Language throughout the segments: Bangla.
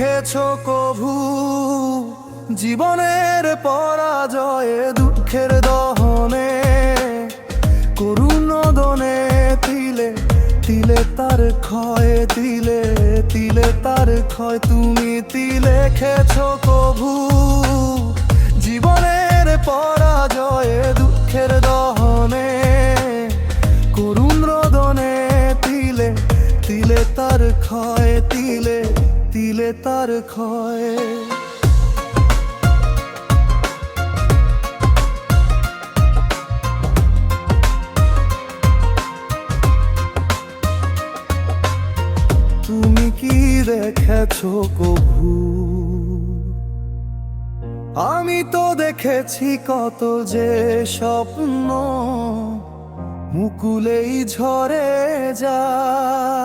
দেখেছ কভু, জীবনের পরাজয়ে দুঃখের দহনে করুণ দনে তিলে তিলে তার ক্ষয়, তিলে তিলে তার ক্ষয়, তুমি তিলে খেছো কভু, জীবনের পরাজয়ে দুঃখের দহনে করুণ রোদনে তিলে তিলে তার ক্ষয়, তিলে তিলে তার ক্ষয়। তুমি কি দেখেছ কভু? আমি তো দেখেছি কত যে স্বপ্ন, মুকুলেই ঝরে যায়।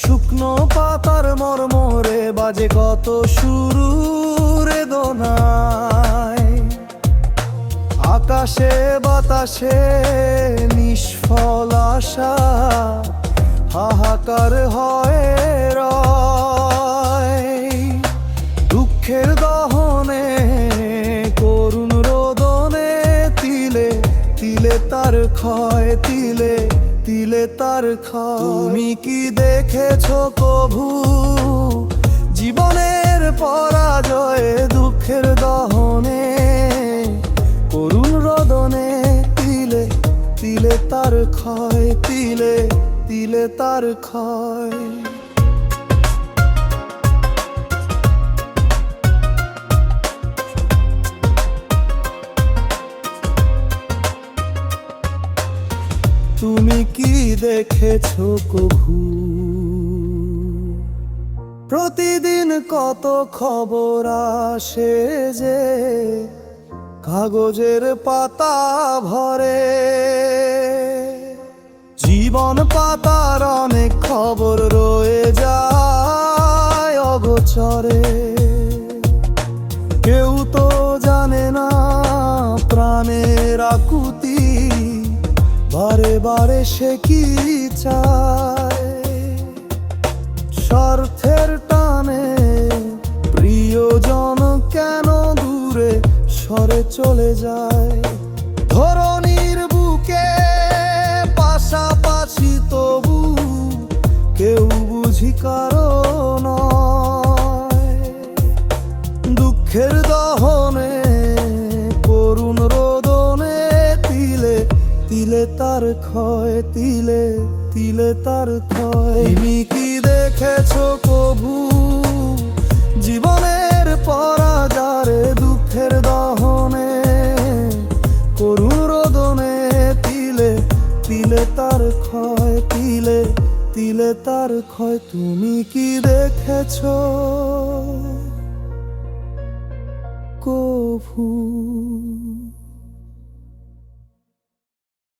শুকনো পাতার মরমরে বাজে কত সুরে দোনায়। আকাশে বাতাসে নিষ্ফল আশা, হাহাকার হয় রয়। দুঃখের দহনে, করুণ রোদনে তিলে তিলে তার ক্ষয়, তিলে তিলে তার তুমি কি দেখেছ কভু? জীবনের পরাজয়ে, দুঃখের দহনে, করুণ রদনে তিলে তিলে তার ক্ষয়, তিলে তিলে তার ক্ষয়। তুমি কি দেখেছ কভু? প্রতিদিন কত খবর আসে যে কাগজের পাতা ভরে। জীবন পাতার অনেক খবর বারে বারে সে কি চায়? স্বার্থের টানে প্রিয়জন কেন দূরে সরে চলে যায়? ধরনীর বুকে, পাশাপাশি তবু কেউ বুঝি কারণ দুঃখের দহনে তার ক্ষয়, তিলে তিলে তার ক্ষয়। তুমি কি দেখেছ কভু? জীবনের পরাজারে দুঃখের দহনে। করুণ রোদনে, তিলে তিলে তার ক্ষয়, তিলে তিলে তার ক্ষয়। তুমি কি দেখেছ কভু?